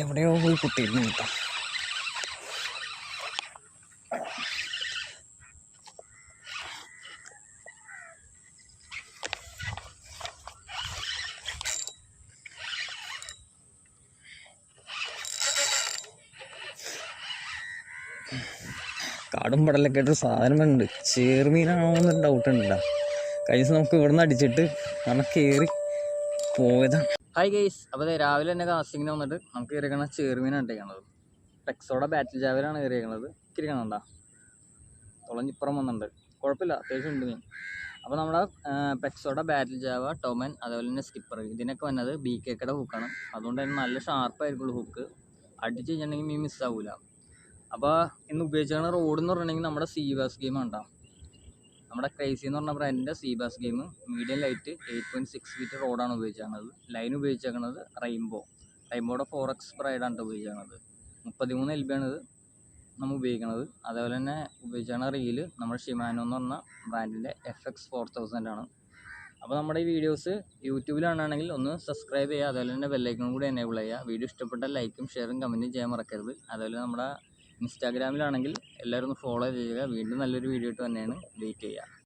എവിടെയോ പോയി കുത്തിയിരുന്നു കേട്ടോ കാടും പടലൊക്കെ ആയിട്ട് ഒരു സാധനം ഉണ്ട് ചേർമീനാണോ എന്നൊരു ഡൗട്ട് ഉണ്ട് കഴിഞ്ഞ നമുക്ക് ഇവിടുന്ന് അടിച്ചിട്ട് കാരണം കയറി പോയതാണ് ഹായ് ഗെയ്സ് അപ്പോൾ രാവിലെ തന്നെ കാസ്റ്റിങ്ങിന് വന്നിട്ട് നമുക്ക് കയറിക്കണ ചേർമീനാണ് ഇട്ടേക്കണത് ടെക്സോടെ ബാറ്റിൽ ജാവലാണ് കയറിയിരിക്കുന്നത് കിരിക്കണണ്ട തുളഞ്ഞിപ്പുറം വന്നിട്ടുണ്ട്. കുഴപ്പമില്ല അത്യാവശ്യം ഉണ്ട് മീൻ അപ്പോൾ നമ്മുടെ പെക്സോടെ ബാറ്റിൽ ജാവ ടോമൻ അതുപോലെ തന്നെ സ്കിപ്പർ ഇതിനൊക്കെ വന്നത് ബി കേക്കയുടെ ഹുക്കാണ് അതുകൊണ്ട് തന്നെ നല്ല ഷാർപ്പായിരിക്കുള്ളൂ ഹുക്ക് അടിച്ച് കഴിഞ്ഞിട്ടുണ്ടെങ്കിൽ മീൻ മിസ്സാവില്ല അപ്പോൾ ഇന്ന് ഉപയോഗിച്ചാണ് റോഡ് എന്ന് പറഞ്ഞിട്ടുണ്ടെങ്കിൽ നമ്മുടെ സീബാസ് ഗെയിം ഉണ്ടാവും നമ്മുടെ ക്രൈസി എന്ന് പറഞ്ഞ ബ്രാൻഡിന്റെ sea bass game medium light eight point six feet റോഡാണ് ഉപയോഗിച്ചേക്കുന്നത് ലൈൻ ഉപയോഗിച്ചേക്കുന്നത് റെയിൻബോ റെയിൻബോയുടെ ഫോർ എക്സ് ബ്രൈഡാണ് ഉപയോഗിച്ചേക്കുന്നത് മുപ്പത്തിമൂന്ന് എൽ ഇത് നമ്മൾ ഉപയോഗിക്കുന്നത്. അതേപോലെ തന്നെ ഉപയോഗിച്ചാണ് റീൽ നമ്മൾ ഷിമാനോ എന്ന് പറഞ്ഞ ബ്രാൻഡിന്റെ എഫ് എക്സ് ഫോർ തൗസൻഡ് ആണ്. അപ്പോൾ നമ്മുടെ ഈ വീഡിയോസ് യൂട്യൂബിലാണെങ്കിൽ ഒന്ന് സബ്സ്ക്രൈബ് ചെയ്യുക. അതുപോലെ തന്നെ ബെല്ലൈക്കണും കൂടി എനേബിൾ ചെയ്യുക. വീഡിയോ ഇഷ്ടപ്പെട്ട ലൈക്കും ഷെയറും കമന്റും ചെയ്യാൻ മറക്കരുത്. അതുപോലെ നമ്മുടെ ഇൻസ്റ്റാഗ്രാമിലാണെങ്കിൽ എല്ലാവരും ഒന്ന് ഫോളോ ചെയ്യുക. വീണ്ടും നല്ലൊരു വീഡിയോ ആയിട്ട് തന്നെയാണ് വെയിറ്റ് ചെയ്യുക.